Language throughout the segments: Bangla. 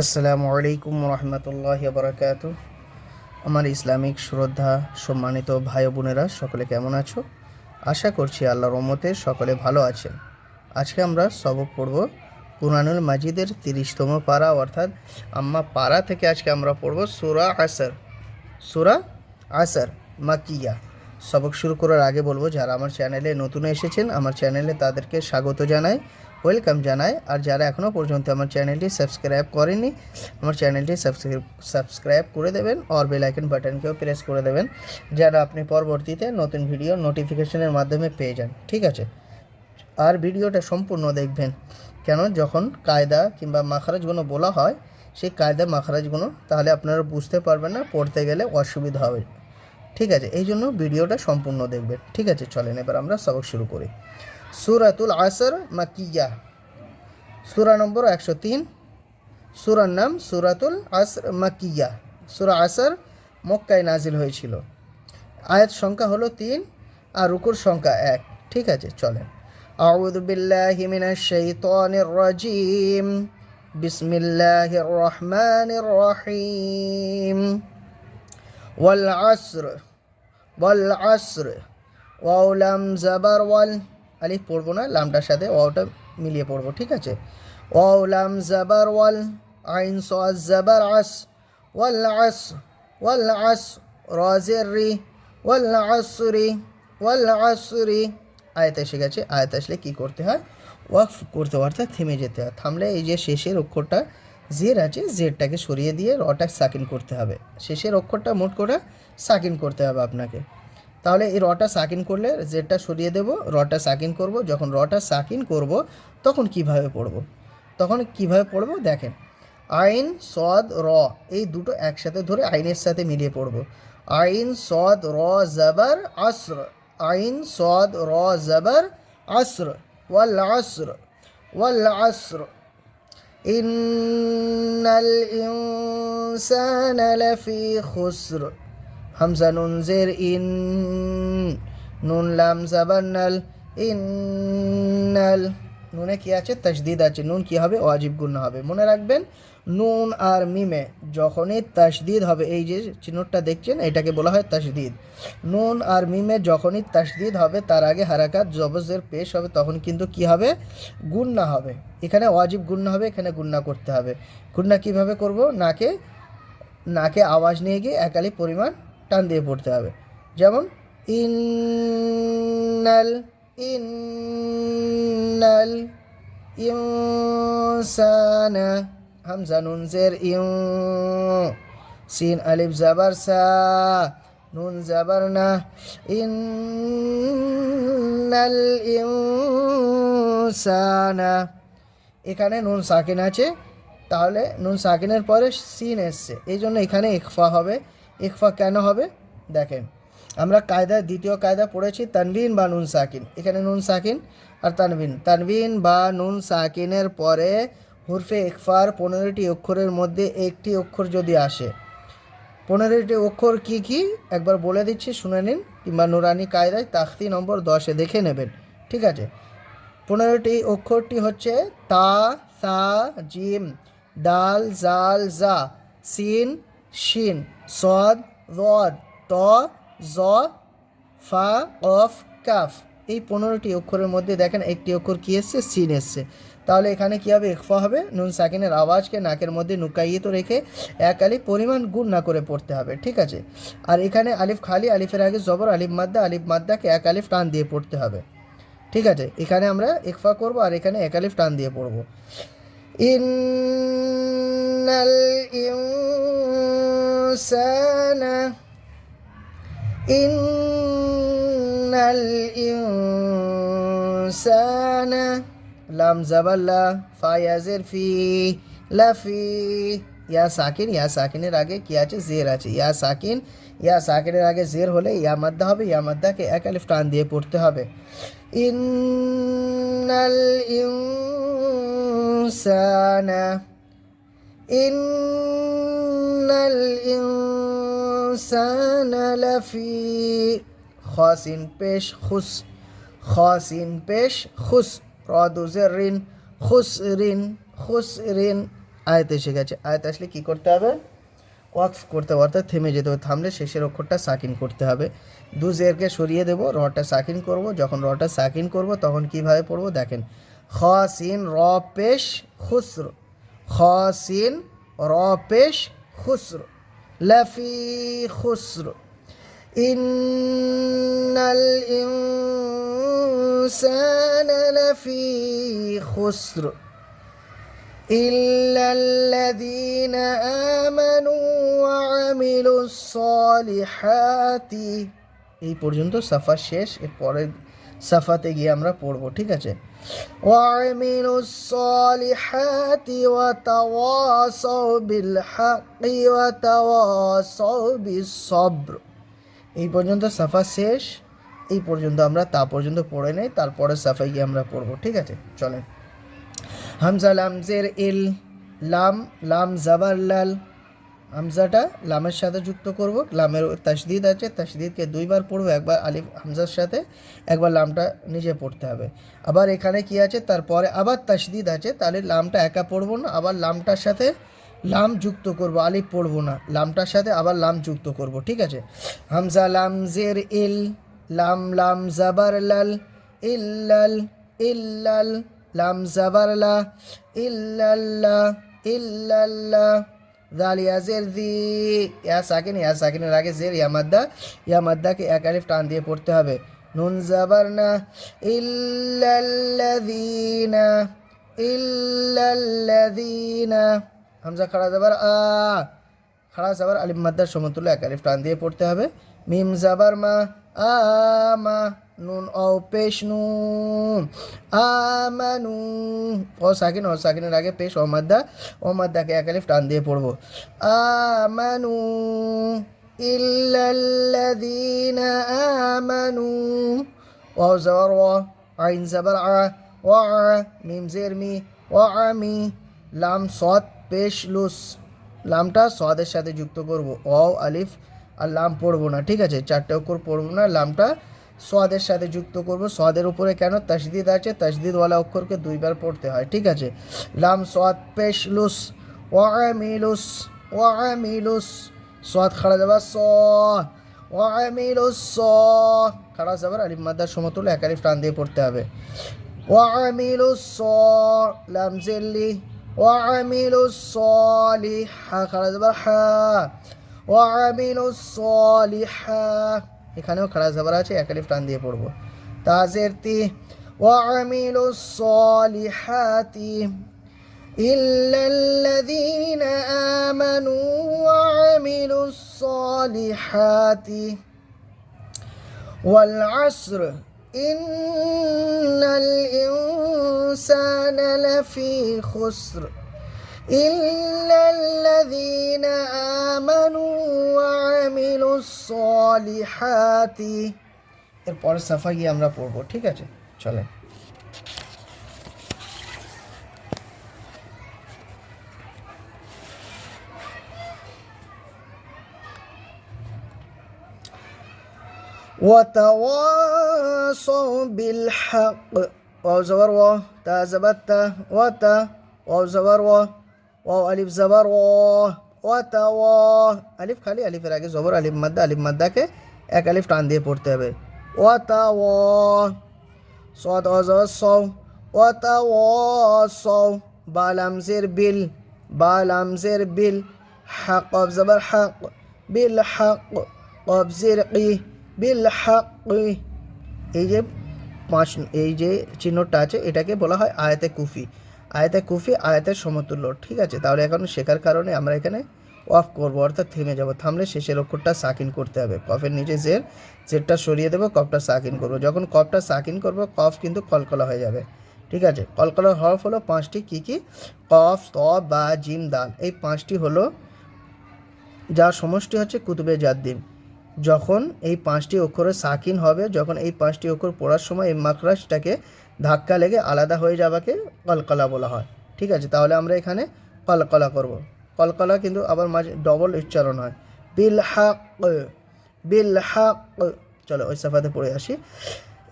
আসসালামু আলাইকুম রহমতুল্লাহ বারাকাতু আমার ইসলামিক শ্রদ্ধা, সম্মানিত ভাই বোনেরা, সকলে কেমন আছো? আশা করছি আল্লাহর রহমতে সকলে ভালো আছেন। আজকে আমরা সবক পড়ব কুরআনুল মাজিদের তিরিশতম পারা, অর্থাৎ আম্মা পাড়া থেকে আজকে আমরা পড়ব সুরা আসর। সুরা আসর মাকিয়া। সবক শুরু করার আগে বলব, যারা আমার চ্যানেলে নতুন এসেছেন, আমার চ্যানেলে তাদেরকে স্বাগত জানাই। ওয়েলকাম জানাই। আর যারা এখনও পর্যন্ত আমার চ্যানেলটি সাবস্ক্রাইব করেনি, আমার চ্যানেলটি সাবস্ক্রাইব সাবস্ক্রাইব করে দেবেন আর বেল আইকন বাটনকেও প্রেস করে দেবেন যেন আপনি পরবর্তীতে নতুন ভিডিও নোটিফিকেশনের মাধ্যমে পেয়ে যান। ঠিক আছে? আর ভিডিওটা সম্পূর্ণ দেখবেন। কেন? যখন কায়দা কিংবা মাখারাজগুলো বলা হয়, সেই কায়দা মাখারাজগুলো, তাহলে আপনারা বুঝতে পারবেন না, পড়তে গেলে অসুবিধা হবে। ঠিক আছে? এই জন্য ভিডিওটা সম্পূর্ণ দেখবেন। ঠিক আছে? চলেন এবার আমরা সবক শুরু করি। সুরাতুল আসর মাকিয়া সুরা নম্বর একশো তিন সুরার নাম সুরাতুল আসর মাকিয়া সুরা আসর মক্কায় নাজিল হয়েছিল আয়াত সংখ্যা হলো তিন আর রুকুর সংখ্যা এক ঠিক আছে চলেন أعوذ بالله من الشيطان الرجيم بسم الله الرحمن الرحيم والعصر والعصر ওয়াও লাম জাবার ওয়াল আলিফ পড়ব না, লামটার সাথে ওয়াওটা মিলিয়ে পড়ব, ঠিক আছে? ওয়াও, লাম, জাবার, ওয়াল, আইন সাজ জাবার, আস, ওয়াল আস ওয়াল, আস রাজের রি, ওয়াল আসরি ওয়াল আসরি আয়াত এসে গেছে, আয়াত আসলে কী করতে হয়? ওয়াকফ করতে হয়, অর্থাৎ থেমে যেতে হয়। থামলে এই যে শেষের অক্ষরটা, জের আছে, জেরটাকে সরিয়ে দিয়ে রটা সাকিন করতে হবে। শেষের অক্ষরটা মোট করে সাকিন করতে হবে আপনাকে। তাহলে এই রটা সাকিন করলে জেডটা সরিয়ে দেব, রটা সাকিন করব। যখন রটা সাকিন করব, তখন কীভাবে পড়ব? তখন কীভাবে পড়ব? দেখেন, আইন, সদ, র এই দুটো একসাথে ধরে আইনের সাথে মিলিয়ে পড়ব। আইন, সদ, র, জবর, আসর। আইন, সদ, র, জবর, আসর। ওয়াল আসর। ওয়াল আসর। ইন্নাল ইনসান লাফি খুসর। হামজা নুন জের ইন, নুন লাম জাবান্নাল ইন্নাল নুনে কি আছে? তাসদিদ আছে। নুন কি হবে? ওয়াজিব গুণ হবে। মনে রাখবেন, নুন আর মিমে যখনই তাসদিদ হবে, এই যে চিহ্নটা দেখছেন, এটাকে বলা হয় তাসদিদ নুন আর মিমে যখনই তাসদিদ হবে, তার আগে হারাকাত জবজের পেশ হবে, তখন কিন্তু কি হবে? গুন্না হবে। এখানে ওয়াজিব গুন্না হবে, এখানে গুন্না করতে হবে। গুন্না কীভাবে করব? নাকে নাকে আওয়াজ নিয়ে গিয়ে একালি পরিমাণ টান দিয়ে পড়তে হবে। যেমন, ইন্নাল ইন্নাল ইনসানা হামজা নুন জের ইউ, সিন আলিফ জাবার সা, নুন জাবার না, ইন্নাল ইনসানা। এখানে নুন সাকিন আছে, তাহলে নুন সাকিনের পরে সিন এসছে, এই জন্য এখানে ইকফা হবে। ইকফা কেন হবে? দেখেন, আমরা কায়দা দ্বিতীয় কায়দা পড়েছি তানবিন বা নুন সাকিন। এখানে নুন সাকিন আর তানবিন। তানবিন বা নুন সাকিনের পরে হুরফে ইকফার পনেরোটি অক্ষরের মধ্যে একটি অক্ষর যদি আসে, পনেরোটি অক্ষর কি কি? একবার বলে দিচ্ছি, শুনে নিন, কিংবা নুরানি কায়দায় তাখতি নম্বর দশে দেখে নেবেন, ঠিক আছে? পনেরোটি অক্ষরটি হচ্ছে তা, সা, জিম, দাল, জাল, জা, সিন শিন, সদ, রদ, ত, জ, ফা অফ কাফ। এই পনেরোটি অক্ষরের মধ্যে দেখেন একটি অক্ষর কী এসছে? সিন এসছে। তাহলে এখানে কী হবে? ইকফা হবে। নুন সাকিনের আওয়াজকে নাকের মধ্যে নুকাইয়ে তো রেখে এক আলিফ পরিমাণ গুণ না করে পড়তে হবে। ঠিক আছে? আর এখানে আলিফ খালি, আলিফের আগে জবর, আলিফ মাদ্দা, আলিফ মাদ্দাকে এক আলিফ টান দিয়ে পড়তে হবে। ঠিক আছে? এখানে আমরা ইকফা করব আর এখানে এক আলিফ টান দিয়ে পড়ব। ইন্নাল ইনসানা ইন্নাল ইনসানা লাম জাবাল্লা ফায়াজের ফি লাফি ইয়া সাকিন ইয়া সাকিনের আগে কি আছে? জের আছে। ইয়া সাকিন ইয়া সাকিনের আগে জের হলে ইয়া মাদ্দা হবে। ইয়া মাদ্দাকে এক আলিফ টান দিয়ে পড়তে হবে। ইন্নাল ইনসানা ইন্নাল ইনসানা লাফি খাসিন পেশ খুস খাসিন পেশ খুস রদুজের রিন খুসরিন খুসরিন আয়ত এসে গেছে। আয়ত আসলে কি করতে হবে? ওয়াকফ করতে হবে, অর্থাৎ থেমে যেতে হবে। থামলে শেষের অক্ষরটা সাকিন করতে হবে। দু জেরকে সরিয়ে দেবো, রটা সাকিন করব। যখন রটা সাকিন করব, তখন কীভাবে পড়ব? দেখেন খ সিন র পেশ খুসর খ সিন র পেশ খুসর লফি খুসর إن الإنسان لفي خسر إلا الذين آمنوا وعملوا الصالحات এই পর্যন্ত সাফা শেষ এর পরের সাফাতে গিয়ে আমরা পড়বো ঠিক আছে وعملوا الصالحات وتواصوا بالحق وتواصوا بالصبر এই পর্যন্ত সাফা শেষ এই পর্যন্ত আমরা তা পর্যন্ত পড়ে নেই তারপরে সাফাই গিয়ে আমরা পড়বো ঠিক আছে চলেন হামজা লামজের ইল লাম লাম জাবার লাল হামজাটা লামের সাথে যুক্ত করব। লামের তাসদিদ আছে, তাসদিদকে দুইবার পড়ব, একবার আলিফ হামজার সাথে, একবার লামটা নিজে পড়তে হবে। আবার এখানে কি আছে? তারপরে আবার তাসদিদ আছে, তাহলে লামটা একা পড়ব না, আবার লামটার সাথে লাম যুক্ত করব, আলিফ পড়ব না, লামটার সাথে আবার লাম যুক্ত করব, ঠিক আছে? হামজা লাম জের ইল, লাম লাম জাবার লাল ইল্লাল ইল্লাল লাম জাবার লা ইল্লাল্লাহ ইয়াজের দি ইয়া সাকিন ইয়া সাকিনের আগে জের ইয়া মাদ্দা এক আলিফ টান দিয়ে পড়তে হবে। নুন জাবার না ইল্লাল্লাযীনা ইল্লাল্লাযীনা হামজা খাড়া জাবার আ খাড়া জাবার আলিফ মাদ্দার সমতুল্য এক আলিফ টান দিয়ে পড়তে হবে। মিম যাবার মা আ নুন ও পেশ নুন আমানু ও সাকিন ও সাকিনের আগে পেশ ও মাদ্দা ও এক আলিফ টান দিয়ে পড়ব আমানু ইল্লাল্লাযীনা আমানু ও যাবার ও আইন যাবার আ ও মিম জের মি ও আমি লাম সৎ পেশ লুস লামটা সদের সাথে যুক্ত করব অ আলিফ আর লাম পড়ব না, ঠিক আছে? চারটে অক্ষর পড়ব না, লামটা সোয়াদের সাথে যুক্ত করব। সোয়াদের উপরে কেন? তসদিদ আছে, তসদিদওয়ালা অক্ষরকে দুইবার পড়তে হয়, ঠিক আছে? লাম সোয়াদ পেশ লুস ওয়ামিলুস ওয়ামিলুস, সোয়াদ খাড়া যাবা স, ওয়ামিলুস স। খাড়া যাবার আলিম মাদার সমতুল একালিফ প্রাণ দিয়ে পড়তে হবে। ওয়ামিলুস স, লাম জিল্লি, ওয়ামিলুস সলিহা খাড়া যাবার হা। وعملوا الصالحات এখানেও খাড়া যাবার আছে এক আলিফ টান দিয়ে পড়বো তাজের তি وعملوا الصالحات إلا الذين آمنوا وعملوا الصالحات والعصر إن الإنسان لفي خسر إلا الذين آمنوا وعملوا الصالحات এরপর সাফা গিয়ে আমরা পড়বো ঠিক আছে চলেন وتواصوا بالحق واو زبر و تا زبر تا و تا واو زبر و واو ألف زبر و وتوا আলিফ খালি আলিফের আগে জবর আলিফ মাদ্দা আলিফ মাদ্দাকে এক আলিফ টান দিয়ে পড়তে হবে ওয়াতাওয়া صاد أزر صو وتواصوا بالامزر بال بالامزر بال حق قب زبر حق بالحق قب زرقي بالحق এই যে পাঁচ এই যে চিহ্নটা আছে এটাকে বলা হয় আয়াতে কুফি আয়াতে কুফি আয়াতের সমতুল্য, ঠিক আছে? তাহলে এখন শেখার কারণে আমরা এখানে অফ করব, অর্থাৎ থেমে যাব। থামলে শেষের অক্ষরটা সাকিন করতে হবে। কফের নিচে জের, জেরটা সরিয়ে দেবো, কফটা সাকিন করব। যখন কফটা সাকিন করব, কফ কিন্তু কলকলা হয়ে যাবে, ঠিক আছে? কলকলার হরফ হলো পাঁচটি কী কী? কফ ত বা, জিম, দাল, এই পাঁচটি হলো যার সমষ্টি হচ্ছে কুতুবে জাদ্দিন। যখন এই পাঁচটি অক্ষরে সাকিন হবে, যখন এই পাঁচটি অক্ষর পড়ার সময় এই মাকরাজটাকে ধাক্কা লেগে আলাদা হয়ে যাওয়াকে কলকলা বলা হয় ঠিক আছে তাহলে আমরা এখানে কলকলা করব কলকলা কিন্তু আবার মাঝে ডবল উচ্চারণ হয় বিল হাক বিল হাক চলো ওই সাফাতে পড়ে আসি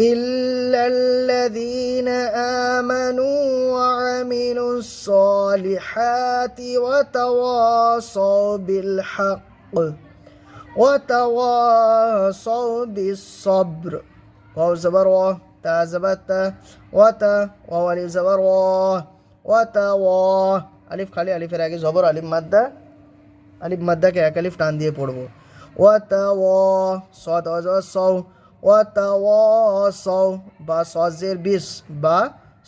إلا الذين آمنوا وعملوا الصالحات وتواصوا بالحق وتواصوا بالصبر واو زبر وا تا زبر تا وتا واو ألف زبر وا وتا وا ألف খালি আলিফের আগে জবর আলিফ মাদ্দা আলিফ মাদ্দাকে এক আলিফ টান দিয়ে পড়বো ওয়াতা ও সদ অজ সৌ ওয়াতা ও সৌ বা সজের বিশ বা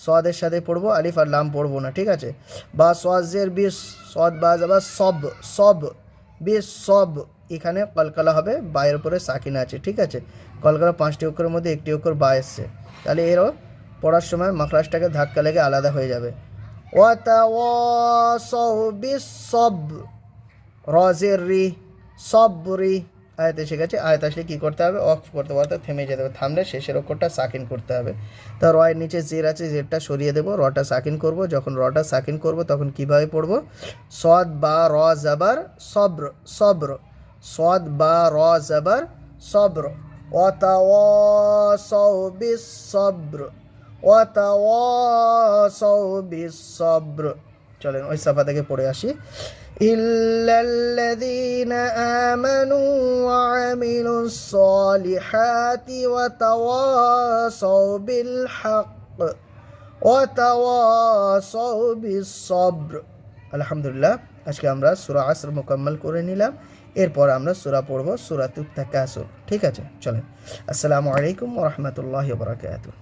সদের সাথে পড়বো আলিফ আর লাম পড়বো না ঠিক আছে বা সজের বিশ সদ বা যাবা সব সব বিশ সব এখানে কলকালা হবে, বায়ের উপরে সাকিন আছে, ঠিক আছে? কলকালা পাঁচটি অক্ষরের মধ্যে একটি অক্ষর বা এসছে। তাহলে এরও পড়ার সময় মাখলাসটাকে ধাক্কা লেগে আলাদা হয়ে যাবে। সব রজের রি সবরি আয়াত এসে গেছে, আয়াত আসলে কী করতে হবে? অফ করতে পারতে থেমে যেতে হবে। থামলে শেষের অক্ষরটা সাকিন করতে হবে। তা রয়ের নিচে জের আছে, জেরটা সরিয়ে দেবো, রটা সাকিন করব। যখন রটা সাকিন করব, তখন কীভাবে পড়ব? সদ, বা, র, জাবার, সব্র সব্র। সদ বা র জবর সব্র। অতওয়াসৌ বিসব্র। অতওয়াসৌ বিসব্র। চলেন ওই সাফা থেকে পড়ে আসি। ইল্লাল্লাযীনা আমানু ওয়া আমিলুস সালিহাতি ওয়া তাওয়াসাউ বিল হক ওয়া তাওয়াসাউ বিস সব্র আলহামদুলিল্লাহ, আজকে আমরা সূরা আসর করে নিলাম। এরপর আমরা সুরা পড়ব সুরা তুত্তাকাসুর। ঠিক আছে চলেন। আসসালামু আলাইকুম ওরহমতুল্লাহ বরাকাতুহ।